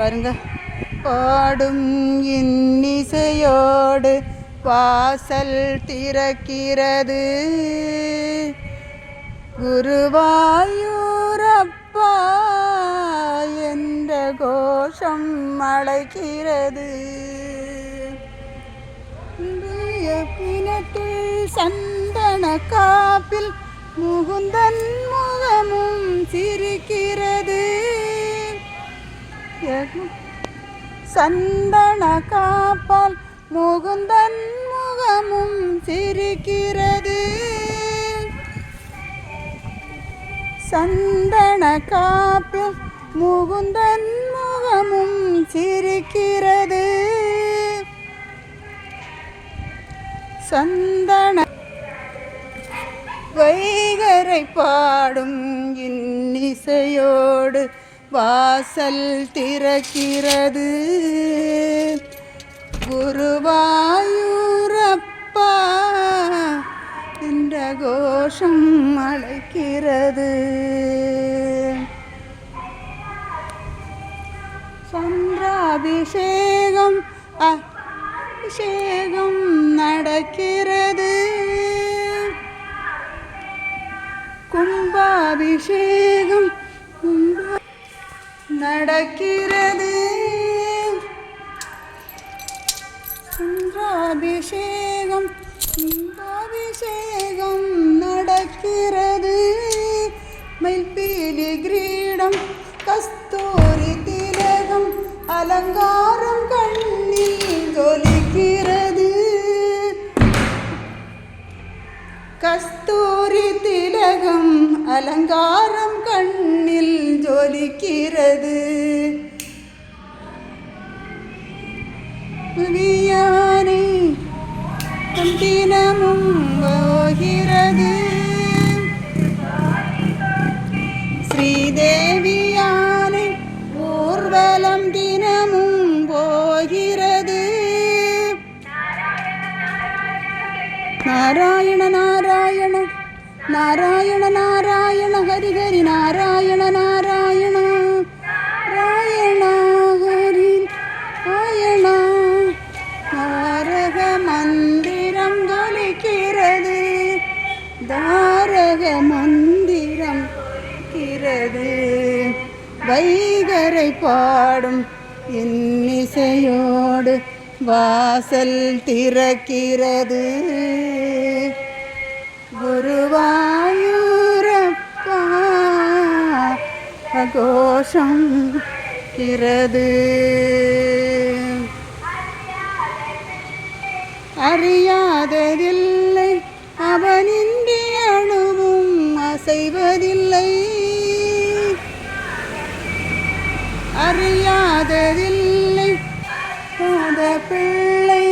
பாருங்க. பாடும் இன்னிசையோடு வாசல் திறக்கிறது. குருவாயூரப்பா என்ற கோஷம் அழைக்கிறது. பிணத்தில் சந்தன காப்பில் முகுந்தன் சந்தன காப்பால் முகுந்தன் முகமும் சிரிக்கிறது. சந்தன காப்பில் முகுந்தன் முகமும் சிரிக்கிறது. சந்தன வைகரை பாடும் இன்னிசையோடு வாசல் திறக்கிறது. குருவாயூரப்பா என்ற கோஷம் அழைக்கிறது. சந்திராபிஷேகம் அபிஷேகம் நடக்கிறது. கும்பாபிஷேகம் கும்ப நடக்கிறது. சந்திராபிஷேகம் கும்பாபிஷேகம் நடக்கிறது. மயில்பீலி கிரீடம் கஸ்தூரி திலகம் அலங்காரம் கண்ணில் ஜொலிக்கிறது. கஸ்தூரி திலகம் அலங்காரம் தினமும் போகிறது. ஸ்ரீதேவியானை ஊர்வலம் தினமும் போகிறது. நாராயண நாராயண நாராயண நாராயண ஹரிஹரி நாராயண நாராயண. தாரக மந்திரம் இருக்கிறது. வைகரை பாடும் இன்னிசையோடு வாசல் திறக்கிறது. குருவாயூரப்பா கோஷம் இருக்கிறது அறியாததில்லை அறியாததில்லை. போத பிள்ளை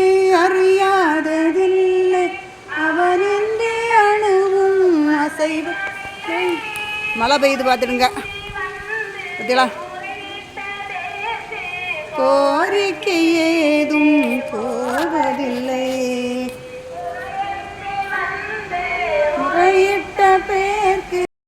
அறியாததில்லை. அவனின்றி அணுவும் அசைவு. மழை பெய்யுது பார்த்துடுங்க. பார்த்தீங்களா கோரிக்கை ஏதும் போ